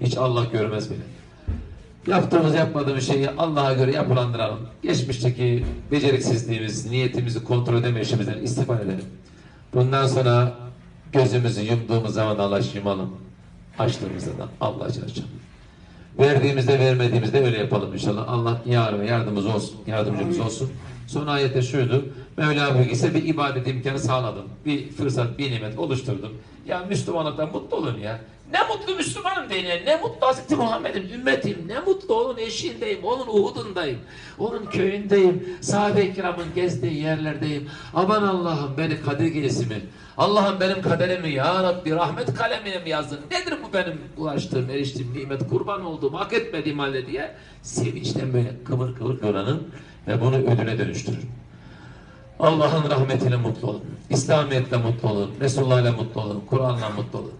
Hiç Allah görmez bile. Yaptığımız yapmadığımız şeyi Allah'a göre yapılandıralım. Geçmişteki beceriksizliğimiz, niyetimizi kontrol edemeyişimizden istifade edelim. Bundan sonra gözümüzü yumduğumuz zaman Allah yumalım. Açtığımızda da Allah açacak. Verdiğimizde vermediğimizde öyle yapalım inşallah. Allah yar ve yardımcımız olsun, yardımcımız olsun. Son ayette şuydu. Mevla ise bir ibadet imkanı sağladım. Bir fırsat, bir nimet oluşturdum. Ya Müslümanlıktan mutlu olun ya. Ne mutlu Müslümanım deyin ya. Ne mutlu Hazreti Muhammed'im, ümmetim. Ne mutlu onun eşiğindeyim, onun Uhud'undayım. Onun köyündeyim. Sahabe-i kiramın gezdiği yerlerdeyim. Aman Allah'ım beni kadir gecesi mi? Allah'ım benim kaderimi ya Rabbi rahmet kalemine mi yazdın? Nedir bu benim ulaştığım, eriştiğim nimet, kurban olduğum, hak etmediğim halde diye sevinçten böyle kıvır kıvır kıvranın ve bunu ödüle dönüştürün. Allah'ın rahmetiyle mutlu olun. İslamiyetle mutlu olun. Resulullah'la mutlu olun. Kur'an'la mutlu olun.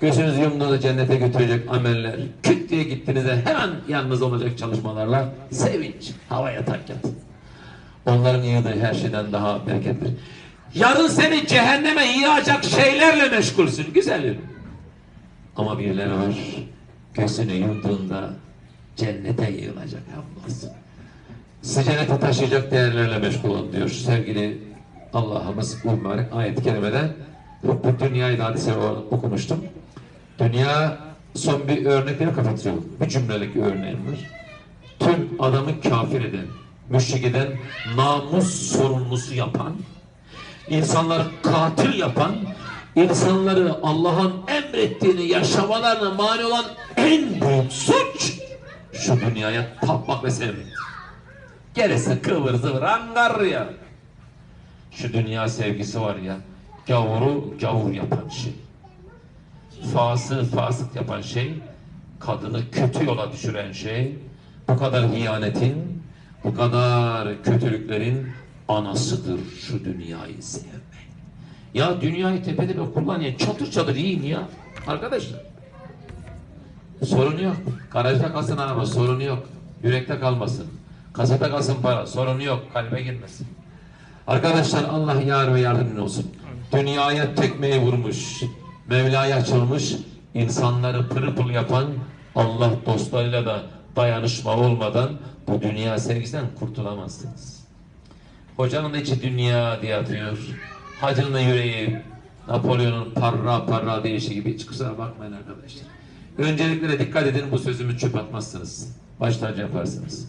Gözünüz yumduğunda cennete götürecek ameller, küt diye gittiğinizde hemen yanınızda olacak çalışmalarla sevinç, havaya tak yatın. Onların yığdığı her şeyden daha bereketli. Yarın seni cehenneme yığacak şeylerle meşgulsün. Güzelim. Ama birileri var. Gözünü yumduğunda cennete yığılacak hamdolsun. Sizi taşıyacak değerlerle meşgul olun diyor sevgili Allah'ımız bu mübarek ayet-i kerimede. Bu dünyayı da hadise okumuştum. Dünya son bir örnekleri kapatıyor. Bir cümlelik örneğim var. Tüm adamı kafir eden, müşrik eden, namus sorumlusu yapan, insanları katil yapan, insanları Allah'ın emrettiğini yaşamalarına mani olan en büyük suç şu dünyaya tapmak ve sevmek. Gerisi kıvır zıvır angarya. Şu dünya sevgisi var ya, gavuru gavur yapan şey. Fasığı fasık yapan şey, kadını kötü yola düşüren şey, bu kadar hiyanetin, bu kadar kötülüklerin anasıdır şu dünyayı sevmek. Ya dünyayı tepede bir kullan ya, çatır çatır yiyin ya arkadaşlar. Sorunu yok. Garajda kalsın araba, sorunu yok. Yürekte kalmasın. Kasada kalsın para, sorunu yok. Kalbe girmesin. Arkadaşlar Allah yar ve yardımcın olsun. Dünyaya tekmeyi vurmuş, Mevla'ya açılmış, insanları pırıl pırıl yapan Allah dostlarıyla da dayanışma olmadan bu dünya sevgisinden kurtulamazsınız. Hocanın içi dünya diye atıyor. Hacının yüreği Napolyon'un parra parra değişi gibi hiç kusura bakmayın arkadaşlar. Önceliklere dikkat edin bu sözümü çöp atmazsınız. Baş tacı yaparsınız.